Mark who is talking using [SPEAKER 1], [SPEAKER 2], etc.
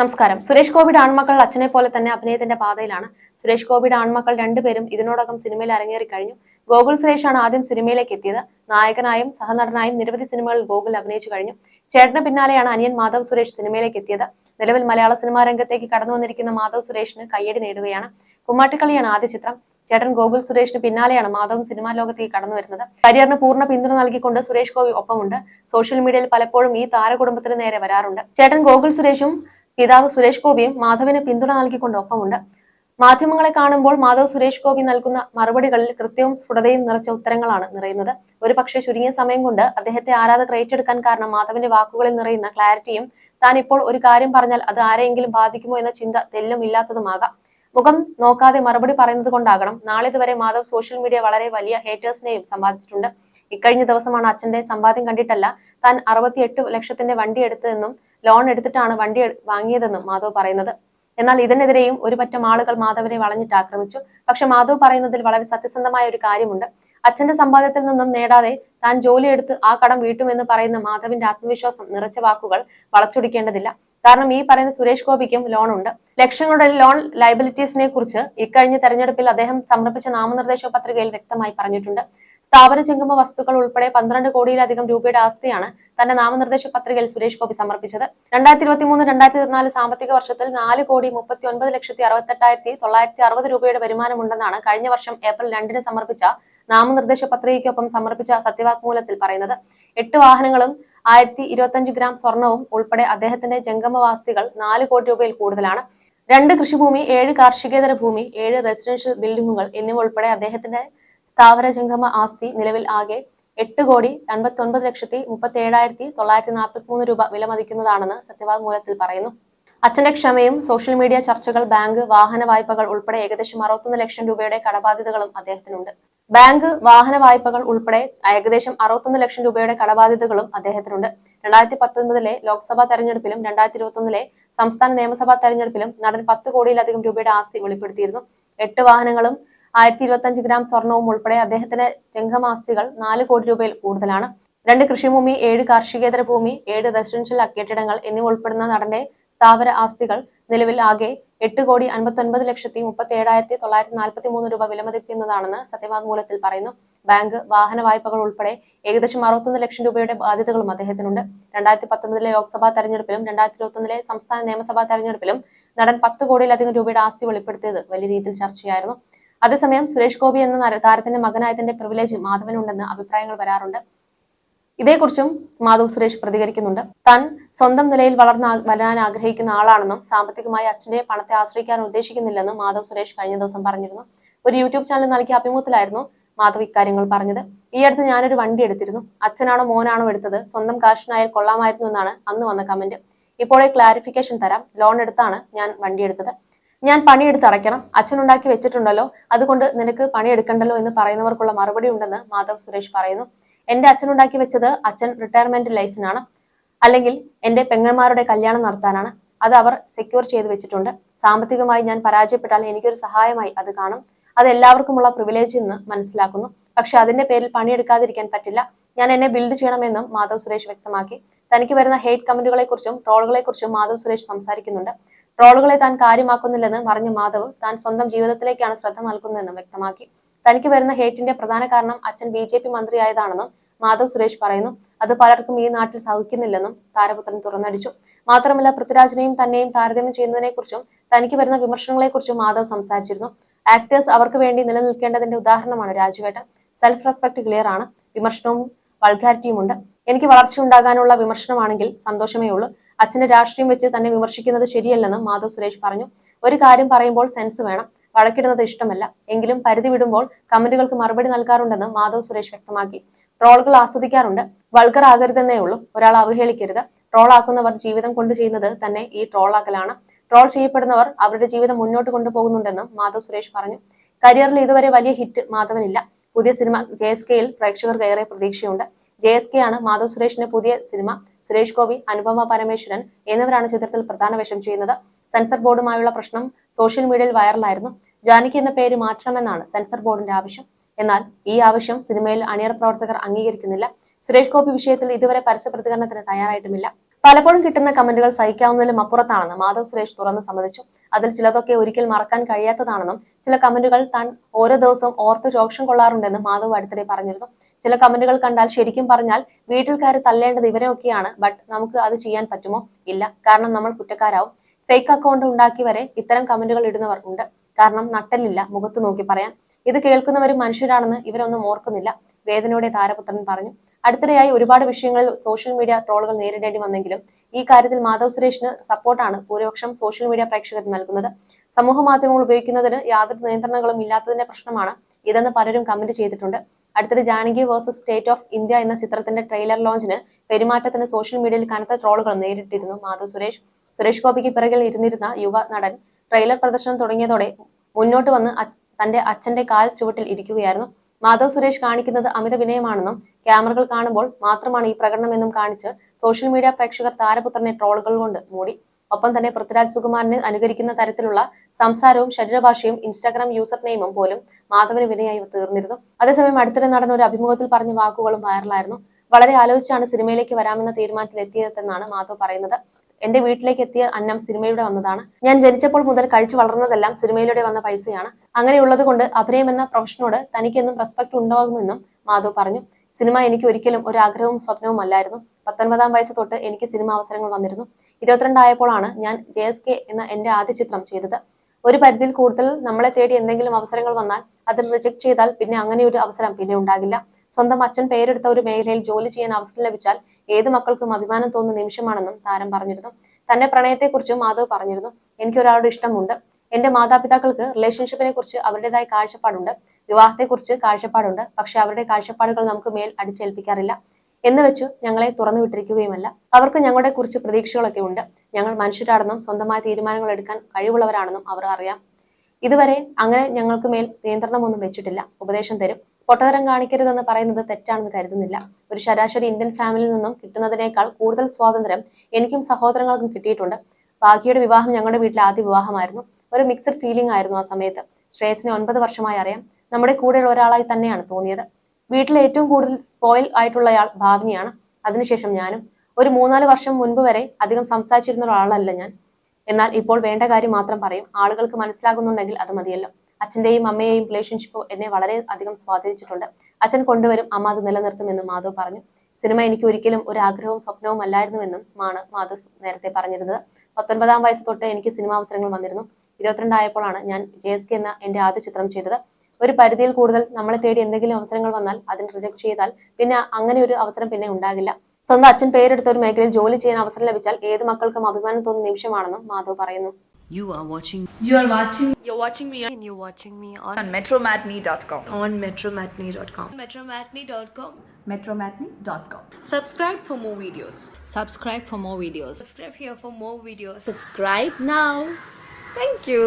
[SPEAKER 1] നമസ്കാരം. സുരേഷ് ഗോപിയുടെ ആൺമക്കൾ അച്ഛനെ പോലെ തന്നെ അഭിനയത്തിന്റെ പാതയിലാണ്. സുരേഷ് ഗോപിയുടെ ആൺമക്കൾ രണ്ടുപേരും ഇതിനോടകം സിനിമയിൽ അരങ്ങേറി കഴിഞ്ഞു. ഗോകുൽ സുരേഷാണ് ആദ്യം സിനിമയിലേക്ക് എത്തിയത്. നായകനായും സഹനടനായും നിരവധി സിനിമകളിൽ ഗോകുൽ അഭിനയിച്ചു കഴിഞ്ഞു. ചേട്ടന് പിന്നാലെയാണ് അനിയൻ മാധവ് സുരേഷ് സിനിമയിലേക്ക് എത്തിയത്. നിലവിൽ മലയാള സിനിമാ രംഗത്തേക്ക് കടന്നു വന്നിരിക്കുന്ന മാധവ് സുരേഷിന് കയ്യടി നേടുകയാണ് കുമ്മാട്ടിക്കളിയാണ് ആദ്യ ചിത്രം. ചേട്ടൻ ഗോകുൽ സുരേഷിന് പിന്നാലെയാണ് മാധവും സിനിമാ ലോകത്തേക്ക് കടന്നു വരുന്നത്. കരിയറിന് പൂർണ പിന്തുണ നൽകിക്കൊണ്ട് സുരേഷ് ഗോപി ഒപ്പമുണ്ട്. സോഷ്യൽ മീഡിയയിൽ പലപ്പോഴും ഈ താരകുടുംബത്തിന് നേരെ വരാറുണ്ട്. ചേട്ടൻ ഗോകുൽ സുരേഷും പിതാവ് സുരേഷ് ഗോപിയും മാധവിന് പിന്തുണ നൽകിക്കൊണ്ട് ഒപ്പമുണ്ട് മാധ്യമങ്ങളെ കാണുമ്പോൾ മാധവ് സുരേഷ് ഗോപി നൽകുന്ന മറുപടികളിൽ കൃത്യവും സ്ഫുടതയും നിറച്ച ഉത്തരങ്ങളാണ് നിറയുന്നത്. ഒരു പക്ഷേ ചുരുങ്ങിയ സമയം കൊണ്ട് അദ്ദേഹത്തെ ആരാധകർ ഏറ്റെടുക്കാൻ കാരണം മാധവന്റെ വാക്കുകളിൽ നിറയുന്ന ക്ലാരിറ്റിയും താൻ ഇപ്പോൾ ഒരു കാര്യം പറഞ്ഞാൽ അത് ആരെയെങ്കിലും ബാധിക്കുമോ എന്ന ചിന്ത തെല്ലും ഇല്ലാത്തതുമാകാം. മുഖം നോക്കാതെ മറുപടി പറയുന്നത് കൊണ്ടാകണം. നാളെ നാളിതുവരെ മാധവ് സോഷ്യൽ മീഡിയ വളരെ വലിയ ഹേറ്റേഴ്സിനെയും സമ്പാദിച്ചിട്ടുണ്ട്. ഇക്കഴിഞ്ഞ ദിവസമാണ് അച്ഛന്റെ സമ്പാദ്യം കണ്ടിട്ടല്ല. താൻ അറുപത്തിയെട്ട് ലക്ഷത്തിന്റെ വണ്ടി എടുത്തതെന്നും ലോൺ എടുത്തിട്ടാണ് വണ്ടി വാങ്ങിയതെന്നും മാധവ് പറയുന്നത്. എന്നാൽ ഇതിനെതിരെയും ഒരു പറ്റം ആളുകൾ മാധവനെ വളഞ്ഞിട്ട് ആക്രമിച്ചു. പക്ഷെ മാധവ് പറയുന്നതിൽ വളരെ സത്യസന്ധമായ ഒരു കാര്യമുണ്ട്. അച്ഛന്റെ സമ്പാദ്യത്തിൽ നിന്നും നേടാതെ താൻ ജോലിയെടുത്ത് ആ കടം വീട്ടുമെന്ന് പറയുന്ന മാധവിന്റെ ആത്മവിശ്വാസം നിറച്ച വാക്കുകൾ വളച്ചൊടിക്കേണ്ടതില്ല. കാരണം ഈ പറയുന്ന സുരേഷ് ഗോപിക്കും ലോൺ ഉണ്ട്. ലക്ഷങ്ങളുടെ ലോൺ ലൈബിലിറ്റീസിനെ കുറിച്ച് ഇക്കഴിഞ്ഞ തെരഞ്ഞെടുപ്പിൽ അദ്ദേഹം സമർപ്പിച്ച നാമനിർദ്ദേശ പത്രികയിൽ വ്യക്തമായി പറഞ്ഞിട്ടുണ്ട്. സ്ഥാപന ജംഗമ വസ്തുക്കൾ ഉൾപ്പെടെ പന്ത്രണ്ട് കോടിയിലധികം രൂപയുടെ ആസ്തിയാണ് തന്റെ നാമനിർദ്ദേശ പത്രികയിൽ സുരേഷ് ഗോപി സമർപ്പിച്ചത്. രണ്ടായിരത്തി ഇരുപത്തി മൂന്ന് രണ്ടായിരത്തി ഇരുപത്തിനാല് സാമ്പത്തിക വർഷത്തിൽ നാല് കോടി മുപ്പത്തി ഒൻപത് ലക്ഷത്തി അറുപത്തെട്ടായിരത്തി തൊള്ളായിരത്തി അറുപത് രൂപയുടെ വരുമാനമുണ്ടെന്നാണ് കഴിഞ്ഞ വർഷം ഏപ്രിൽ രണ്ടിന് സമർപ്പിച്ച നാമനിർദ്ദേശ പത്രികയ്ക്കൊപ്പം സമർപ്പിച്ച സത്യവാങ്മൂലത്തിൽ പറയുന്നത്. എട്ട് വാഹനങ്ങളും ആയിരത്തി ഇരുപത്തഞ്ച് ഗ്രാം സ്വർണവും ഉൾപ്പെടെ അദ്ദേഹത്തിന്റെ ജംഗമവാസ്തികൾ നാല് കോടി രൂപയിൽ കൂടുതലാണ്. രണ്ട് കൃഷിഭൂമി ഏഴ് കാർഷികേതര ഭൂമി ഏഴ് റെസിഡൻഷ്യൽ ബിൽഡിംഗുകൾ എന്നിവ ഉൾപ്പെടെ അദ്ദേഹത്തിന്റെ സ്ഥാവര ജംഗമ ആസ്തി നിലവിൽ ആകെ എട്ട് കോടി അൻപത്തി ഒൻപത് ലക്ഷത്തി മുപ്പത്തി ഏഴായിരത്തി തൊള്ളായിരത്തി നാൽപ്പത്തി മൂന്ന് രൂപ വിലമതിക്കുന്നതാണെന്ന് സത്യവാങ്മൂലത്തിൽ പറയുന്നു. അച്ഛന്റെ ക്ഷമയും സോഷ്യൽ മീഡിയ ചർച്ചകൾ ബാങ്ക് വാഹന വായ്പകൾ ഉൾപ്പെടെ ഏകദേശം അറുപത്തൊന്ന് ലക്ഷം രൂപയുടെ കടബാധ്യതകളും അദ്ദേഹത്തിനുണ്ട്. ബാങ്ക് വാഹന വായ്പകൾ ഉൾപ്പെടെ ഏകദേശം അറുപത്തൊന്ന് ലക്ഷം രൂപയുടെ കടബാധ്യതകളും അദ്ദേഹത്തിനുണ്ട്. രണ്ടായിരത്തി പത്തൊൻപതിലെ ലോക്സഭാ തെരഞ്ഞെടുപ്പിലും രണ്ടായിരത്തി ഇരുപത്തൊന്നിലെ സംസ്ഥാന നിയമസഭാ തെരഞ്ഞെടുപ്പിലും നടൻ പത്ത് കോടിയിലധികം രൂപയുടെ ആസ്തി വെളിപ്പെടുത്തിയിരുന്നു. എട്ട് വാഹനങ്ങളും ആയിരത്തി ഇരുപത്തഞ്ച് ഗ്രാം സ്വർണവും ഉൾപ്പെടെ അദ്ദേഹത്തിന്റെ ജംഗമാസ്തികൾ നാല് കോടി രൂപയിൽ കൂടുതലാണ്. രണ്ട് കൃഷിഭൂമി ഏഴ് കാർഷികേതര ഭൂമി ഏഴ് റെസിഡൻഷ്യൽ കെട്ടിടങ്ങൾ എന്നിവ ഉൾപ്പെടുന്ന നടന്റെ സ്ഥാവര ആസ്തികൾ നിലവിൽ ആകെ എട്ട് കോടി അൻപത്തി ഒൻപത് ലക്ഷത്തി മുപ്പത്തി ഏഴായിരത്തി തൊള്ളായിരത്തി നാൽപ്പത്തി മൂന്ന് രൂപ വിലമതിക്കുന്നതാണെന്ന് സത്യവാങ്മൂലത്തിൽ പറയുന്നു. ബാങ്ക് വാഹന വായ്പകൾ ഉൾപ്പെടെ ഏകദേശം അറുപത്തൊന്ന് ലക്ഷം രൂപയുടെ ബാധ്യതകളും അദ്ദേഹത്തിനുണ്ട്. രണ്ടായിരത്തി പത്തൊമ്പതിലെ ലോക്സഭാ തെരഞ്ഞെടുപ്പിലും രണ്ടായിരത്തി ഇരുപത്തൊന്നിലെ സംസ്ഥാന നിയമസഭാ തെരഞ്ഞെടുപ്പിലും നടൻ പത്ത് കോടിയിലധികം രൂപയുടെ ആസ്തി വെളിപ്പെടുത്തിയത് വലിയ രീതിയിൽ ചർച്ചയായിരുന്നു. അതേസമയം സുരേഷ് ഗോപി എന്ന താരത്തിന്റെ മകനായതിന്റെ പ്രിവിലേജ് മാധവനുണ്ടെന്ന് അഭിപ്രായങ്ങൾ വരാറുണ്ട്. ഇതേക്കുറിച്ചും മാധവ് സുരേഷ് പ്രതികരിക്കുന്നുണ്ട്. താൻ സ്വന്തം നിലയിൽ വളർന്ന വരാൻ ആഗ്രഹിക്കുന്ന ആളാണെന്നും സാമ്പത്തികമായി അച്ഛന്റെ പണത്തെ ആശ്രയിക്കാൻ ഉദ്ദേശിക്കുന്നില്ലെന്നും മാധവ് സുരേഷ് കഴിഞ്ഞ ദിവസം പറഞ്ഞിരുന്നു. ഒരു യൂട്യൂബ് ചാനൽ നൽകിയ അഭിമുഖത്തിലായിരുന്നു മാധവ് ഇക്കാര്യങ്ങൾ പറഞ്ഞത്. ഈ അടുത്ത് ഞാനൊരു വണ്ടി എടുത്തിരുന്നു. അച്ഛനാണോ മോനാണോ എടുത്തത്? സ്വന്തം കാശിനായാൽ കൊള്ളാമായിരുന്നു എന്നാണ് അന്ന് വന്ന കമന്റ്. ഇപ്പോഴേ ക്ലാരിഫിക്കേഷൻ തരാം. ലോൺ എടുത്താണ് ഞാൻ വണ്ടി എടുത്തത്. ഞാൻ പണിയെടുത്ത് അടയ്ക്കണം. അച്ഛനുണ്ടാക്കി വെച്ചിട്ടുണ്ടല്ലോ. അതുകൊണ്ട് നിനക്ക് പണിയെടുക്കണ്ടല്ലോ എന്ന് പറയുന്നവർക്കുള്ള മറുപടി ഉണ്ടെന്ന് മാധവ് സുരേഷ് പറയുന്നു. എന്റെ അച്ഛനുണ്ടാക്കി വെച്ചത് അച്ഛൻ റിട്ടയർമെന്റ് ലൈഫിനാണ് അല്ലെങ്കിൽ എന്റെ പെങ്ങന്മാരുടെ കല്യാണം നടത്താനാണ്. അത് അവർ സെക്യൂർ ചെയ്ത് വെച്ചിട്ടുണ്ട്. സാമ്പത്തികമായി ഞാൻ പരാജയപ്പെട്ടാൽ എനിക്കൊരു സഹായമായി അത് കാണും. അത് എല്ലാവർക്കുമുള്ള പ്രിവിലേജ് എന്ന് മനസ്സിലാക്കുന്നു. പക്ഷെ അതിന്റെ പേരിൽ പണിയെടുക്കാതിരിക്കാൻ പറ്റില്ല. ഞാൻ എന്നെ ബിൽഡ് ചെയ്യണമെന്നും മാധവ് സുരേഷ് വ്യക്തമാക്കി. തനിക്ക് വരുന്ന ഹെയ്റ്റ് കമന്റുകളെ കുറിച്ചും ട്രോളുകളെ കുറിച്ചും മാധവ് സുരേഷ് സംസാരിക്കുന്നുണ്ട്. ട്രോളുകളെ താൻ കാര്യമാക്കുന്നില്ലെന്ന് പറഞ്ഞ മാധവ് താൻ സ്വന്തം ജീവിതത്തിലേക്കാണ് ശ്രദ്ധ നൽകുന്നതെന്നും വ്യക്തമാക്കി. തനിക്ക് വരുന്ന ഹേറ്റിന്റെ പ്രധാന കാരണം അച്ഛൻ ബി മന്ത്രിയായതാണെന്നും മാധവ് സുരേഷ് പറയുന്നു അത് പലർക്കും ഈ നാട്ടിൽ സഹിക്കുന്നില്ലെന്നും താരപുത്രൻ തുറന്നടിച്ചു. മാത്രമല്ല പൃഥ്വിരാജിനെയും തന്നെയും താരതമ്യം ചെയ്യുന്നതിനെക്കുറിച്ചും തനിക്ക് വരുന്ന വിമർശനങ്ങളെക്കുറിച്ചും മാധവ് സംസാരിച്ചിരുന്നു. ആക്ടേഴ്സ് അവർക്ക് വേണ്ടി നിലനിൽക്കേണ്ടതിന്റെ ഉദാഹരണമാണ് രാജുവേട്ടൻ. സെൽഫ് റെസ്പെക്ട് ക്ലിയർ ആണ്. വിമർശനവും വൾഗാരിറ്റിയും ഉണ്ട്. എനിക്ക് വളർച്ച ഉണ്ടാകാനുള്ള വിമർശനമാണെങ്കിൽ സന്തോഷമേ ഉള്ളൂ. അച്ഛന്റെ രാഷ്ട്രീയം വെച്ച് തന്നെ വിമർശിക്കുന്നത് ശരിയല്ലെന്ന് മാധവ് സുരേഷ് പറഞ്ഞു. ഒരു കാര്യം പറയുമ്പോൾ സെൻസ് വേണം. വഴക്കിടുന്നത് ഇഷ്ടമല്ല. എങ്കിലും പരിധി വിടുമ്പോൾ കമന്റുകൾക്ക് മറുപടി നൽകാറുണ്ടെന്ന് മാധവ് സുരേഷ് വ്യക്തമാക്കി. ട്രോളുകൾ ആസ്വദിക്കാറുണ്ട്. വൾഗർ ആകരുതെന്നേ ഉള്ളൂ. ഒരാൾ അവഹേളിക്കരുത്. ട്രോൾ ആക്കുന്നവർ ജീവിതം കൊണ്ട് ചെയ്യുന്നത് തന്നെ ഈ ട്രോളാക്കലാണ്. ട്രോൾ ചെയ്യപ്പെടുന്നവർ അവരുടെ ജീവിതം മുന്നോട്ട് കൊണ്ടുപോകുന്നുണ്ടെന്നും മാധവ് സുരേഷ് പറഞ്ഞു. കരിയറിൽ ഇതുവരെ വലിയ ഹിറ്റ് മാധവനില്ല. പുതിയ സിനിമ ജെ എസ് കെയിൽ പ്രേക്ഷകർക്ക് ഏറെ പ്രതീക്ഷയുണ്ട്. ജെ എസ് കെ ആണ് മാധവ് സുരേഷിന്റെ പുതിയ സിനിമ. സുരേഷ് ഗോപി അനുപമ പരമേശ്വരൻ എന്നിവരാണ് ചിത്രത്തിൽ പ്രധാന വേഷം ചെയ്യുന്നത്. സെൻസർ ബോർഡുമായുള്ള പ്രശ്നം സോഷ്യൽ മീഡിയയിൽ വൈറലായിരുന്നു. ജാനകി എന്ന പേര് മാറ്റണമെന്നാണ് സെൻസർ ബോർഡിന്റെ ആവശ്യം. എന്നാൽ ഈ ആവശ്യം സിനിമയിൽ അണിയറ പ്രവർത്തകർ അംഗീകരിക്കുന്നില്ല. സുരേഷ് ഗോപി വിഷയത്തിൽ ഇതുവരെ പരസ്യ പ്രതികരണത്തിന് തയ്യാറായിട്ടുമില്ല. പലപ്പോഴും കിട്ടുന്ന കമന്റുകൾ സഹിക്കാവുന്നതിലും അപ്പുറത്താണെന്ന് മാധവ് സുരേഷ് തുറന്ന് സമ്മതിച്ചു. അതിൽ ചിലതൊക്കെ ഒരിക്കൽ മറക്കാൻ കഴിയാത്തതാണെന്നും ചില കമന്റുകൾ താൻ ഓരോ ദിവസവും ഓർത്ത് രോക്ഷം കൊള്ളാറുണ്ടെന്നും മാധവ് അടുത്തിടെ പറഞ്ഞിരുന്നു. ചില കമന്റുകൾ കണ്ടാൽ ശരിക്കും പറഞ്ഞാൽ വീട്ടിൽ കയറി തല്ലേണ്ടത് ഇവരെയൊക്കെയാണ് ബട്ട് നമുക്ക് അത് ചെയ്യാൻ പറ്റുമോ? ഇല്ല. കാരണം നമ്മൾ കുറ്റക്കാരാവും. ഫേക്ക് അക്കൗണ്ട് ഉണ്ടാക്കി വരെ ഇത്തരം കമന്റുകൾ ഇടുന്നവർ ഉണ്ട്. കാരണം നട്ടലില്ല മുഖത്ത് നോക്കി പറയാൻ. ഇത് കേൾക്കുന്നവരും മനുഷ്യരാണെന്ന് ഇവരൊന്നും ഓർക്കുന്നില്ല. വേദനയുടെ താരപുത്രൻ പറഞ്ഞു. അടുത്തിടെയായി ഒരുപാട് വിഷയങ്ങളിൽ സോഷ്യൽ മീഡിയ ട്രോളുകൾ നേരിടേണ്ടി വന്നെങ്കിലും ഈ കാര്യത്തിൽ മാധവ് സുരേഷിന് സപ്പോർട്ടാണ് ഭൂരിപക്ഷം സോഷ്യൽ മീഡിയ പ്രേക്ഷകർ നൽകുന്നത്. സമൂഹ മാധ്യമങ്ങൾ ഉപയോഗിക്കുന്നതിന് യാതൊരു നിയന്ത്രണങ്ങളും ഇല്ലാത്തതിന്റെ പ്രശ്നമാണ് ഇതെന്ന് പലരും കമന്റ് ചെയ്തിട്ടുണ്ട്. അടുത്തിടെ Janaki versus state of India എന്ന ചിത്രത്തിന്റെ ട്രെയിലർ ലോഞ്ചിന് പെരുമാറ്റത്തിന് സോഷ്യൽ മീഡിയയിൽ കനത്ത ട്രോളുകൾ നേരിട്ടിരുന്നു മാധവ് സുരേഷ്. സുരേഷ് ഗോപിക്ക് പിറകിൽ ഇരുന്നിരുന്ന യുവ നടൻ ട്രെയിലർ പ്രദർശനം തുടങ്ങിയതോടെ മുന്നോട്ട് വന്ന് തന്റെ അച്ഛന്റെ കാൽ ചുവട്ടിൽ ഇരിക്കുകയായിരുന്നു. മാധവ് സുരേഷ് കാണിക്കുന്നത് അമിത വിനയമാണെന്നും ക്യാമറകൾ കാണുമ്പോൾ മാത്രമാണ് ഈ പ്രകടനം എന്നും കാണിച്ച് സോഷ്യൽ മീഡിയ പ്രേക്ഷകർ താരപുത്രനെ ട്രോളുകൾ കൊണ്ട് മൂടി. ഒപ്പം തന്നെ പൃഥ്വിരാജ് സുകുമാരനെ അനുകരിക്കുന്ന തരത്തിലുള്ള സംസാരവും ശരീരഭാഷയും ഇൻസ്റ്റാഗ്രാം യൂസർ നെയിമും പോലും മാധവന് വിനയായി തീർന്നിരുന്നു. അതേസമയം അടുത്തിടെ നടന്ന ഒരു അഭിമുഖത്തിൽ പറഞ്ഞ വാക്കുകളും വൈറലായിരുന്നു വളരെ ആലോചിച്ചാണ് സിനിമയിലേക്ക് വരാമെന്ന തീരുമാനത്തിൽ എത്തിയതെന്നാണ് മാധവ് പറയുന്നത്. എന്റെ വീട്ടിലേക്ക് എത്തിയ അന്നം സിനിമയിലൂടെ വന്നതാണ്. ഞാൻ ജനിച്ചപ്പോൾ മുതൽ കഴിച്ചു വളർന്നതെല്ലാം സിനിമയിലൂടെ വന്ന പൈസയാണ്. അങ്ങനെയുള്ളത് കൊണ്ട് അഭിനയം എന്ന പ്രൊഫഷനോട് തനിക്കെന്നും റെസ്പെക്ട് ഉണ്ടാകുമെന്നും മാധവ് പറഞ്ഞു. സിനിമ എനിക്ക് ഒരിക്കലും ഒരു ആഗ്രഹവും സ്വപ്നവും അല്ലായിരുന്നു. പത്തൊൻപതാം വയസ്സ് തൊട്ട് എനിക്ക് സിനിമ അവസരങ്ങൾ വന്നിരുന്നു. ഇരുപത്തിരണ്ടായപ്പോഴാണ് ഞാൻ ജെ എന്ന എന്റെ ആദ്യ ചിത്രം ചെയ്തത്. ഒരു പരിധിയിൽ കൂടുതൽ നമ്മളെ തേടി എന്തെങ്കിലും അവസരങ്ങൾ വന്നാൽ അത് റിജക്ട് ചെയ്താൽ പിന്നെ അങ്ങനെ ഒരു അവസരം പിന്നെ ഉണ്ടാകില്ല. സ്വന്തം അച്ഛൻ പേരെടുത്ത ഒരു മേഖലയിൽ ജോലി ചെയ്യാൻ അവസരം ലഭിച്ചാൽ ഏത് മക്കൾക്കും അഭിമാനം തോന്നുന്ന നിമിഷമാണെന്നും താരം പറഞ്ഞിരുന്നു. തന്റെ പ്രണയത്തെക്കുറിച്ചും മാധവ് പറഞ്ഞിരുന്നു. എനിക്ക് ഒരാളുടെ ഇഷ്ടമുണ്ട്. എന്റെ മാതാപിതാക്കൾക്ക് റിലേഷൻഷിപ്പിനെ കുറിച്ച് അവരുടേതായ കാഴ്ചപ്പാടുണ്ട്. വിവാഹത്തെക്കുറിച്ച് കാഴ്ചപ്പാടുണ്ട്. പക്ഷെ അവരുടെ കാഴ്ചപ്പാടുകൾ നമുക്ക് മേൽ അടിച്ചേൽപ്പിക്കാറില്ല. എന്ന് വെച്ചു ഞങ്ങളെ തുറന്നു വിട്ടിരിക്കുകയുമല്ല. അവർക്ക് ഞങ്ങളെ കുറിച്ച് പ്രതീക്ഷകളൊക്കെ ഉണ്ട്. ഞങ്ങൾ മനുഷ്യരാണെന്നും സ്വന്തമായ തീരുമാനങ്ങൾ എടുക്കാൻ കഴിവുള്ളവരാണെന്നും അവർ അറിയാം. ഇതുവരെ അങ്ങനെ ഞങ്ങൾക്ക് മേൽ നിയന്ത്രണമൊന്നും വെച്ചിട്ടില്ല. ഉപദേശം തരും. പൊട്ടതരം കാണിക്കരുതെന്ന് പറയുന്നത് തെറ്റാണെന്ന് കരുതുന്നില്ല. ഒരു ശരാശരി ഇന്ത്യൻ ഫാമിലിയിൽ നിന്നും കിട്ടുന്നതിനേക്കാൾ കൂടുതൽ സ്വാതന്ത്ര്യം എനിക്കും സഹോദരങ്ങൾക്കും കിട്ടിയിട്ടുണ്ട്. ബാക്കിയുടെ വിവാഹം ഞങ്ങളുടെ വീട്ടിലെ ആദ്യ വിവാഹമായിരുന്നു. ഒരു മിക്സഡ് ഫീലിംഗ് ആയിരുന്നു ആ സമയത്ത്. ശ്രേയസിനെ ഒൻപത് വർഷമായി അറിയാം. നമ്മുടെ കൂടെയുള്ള ഒരാളായി തന്നെയാണ് തോന്നിയത്. വീട്ടിലെ ഏറ്റവും കൂടുതൽ സ്പോയിൽ ആയിട്ടുള്ളയാൾ ഭാവനിയാണ് അതിനുശേഷം ഞാനും ഒരു മൂന്നാൽ വർഷം മുൻപ് വരെ അധികം സംസാരിച്ചിരുന്ന ഒരാളല്ല ഞാൻ. എന്നാൽ ഇപ്പോൾ വേണ്ട കാര്യം മാത്രം പറയും. ആളുകൾക്ക് മനസ്സിലാകുന്നുണ്ടെങ്കിൽ അത് മതിയല്ലോ. അച്ഛന്റെയും അമ്മയെയും റിലേഷൻഷിപ്പ് എന്നെ വളരെ അധികം സ്വാധീനിച്ചിട്ടുണ്ട്. അച്ഛൻ കൊണ്ടുവരും അമ്മ അത് നിലനിർത്തുമെന്നും മാധവ് പറഞ്ഞു. സിനിമ എനിക്ക് ഒരിക്കലും ഒരു ആഗ്രഹവും സ്വപ്നവും അല്ലായിരുന്നുവെന്നും ആണ് മാധവ് നേരത്തെ പറഞ്ഞിരുന്നത്. പത്തൊൻപതാം വയസ്സ് തൊട്ട് എനിക്ക് സിനിമാ അവസരങ്ങൾ വന്നിരുന്നു. ഇരുപത്തിരണ്ടായപ്പോഴാണ് ഞാൻ ജെ എസ് കെ എന്ന എന്റെ ആദ്യ ചിത്രം ചെയ്തത്. ഒരു പരിധിയിൽ കൂടുതൽ നമ്മളെ തേടി എന്തെങ്കിലും അവസരങ്ങൾ വന്നാൽ അതിന് റിജക്ട് ചെയ്താൽ പിന്നെ അങ്ങനെ ഒരു അവസരം പിന്നെ ഉണ്ടാകില്ല സ്വന്തം അച്ഛൻ പേരെടുത്ത ഒരു മേഖലയിൽ ജോലി ചെയ്യാൻ അവസരം ലഭിച്ചാൽ ഏത് മക്കൾക്കും അഭിമാനം തോന്നുന്ന നിമിഷമാണെന്നും മാധവ് പറയുന്നു
[SPEAKER 2] You are watching
[SPEAKER 3] You are watching
[SPEAKER 4] You're watching me
[SPEAKER 5] and you're watching me on,
[SPEAKER 3] on metromatney.com.
[SPEAKER 5] on metromatney.com.
[SPEAKER 4] metromatney.com.
[SPEAKER 3] Metromatney.com.
[SPEAKER 4] Subscribe for more videos.
[SPEAKER 2] subscribe for more videos.
[SPEAKER 4] Subscribe here for more videos.
[SPEAKER 5] Subscribe now. Thank you.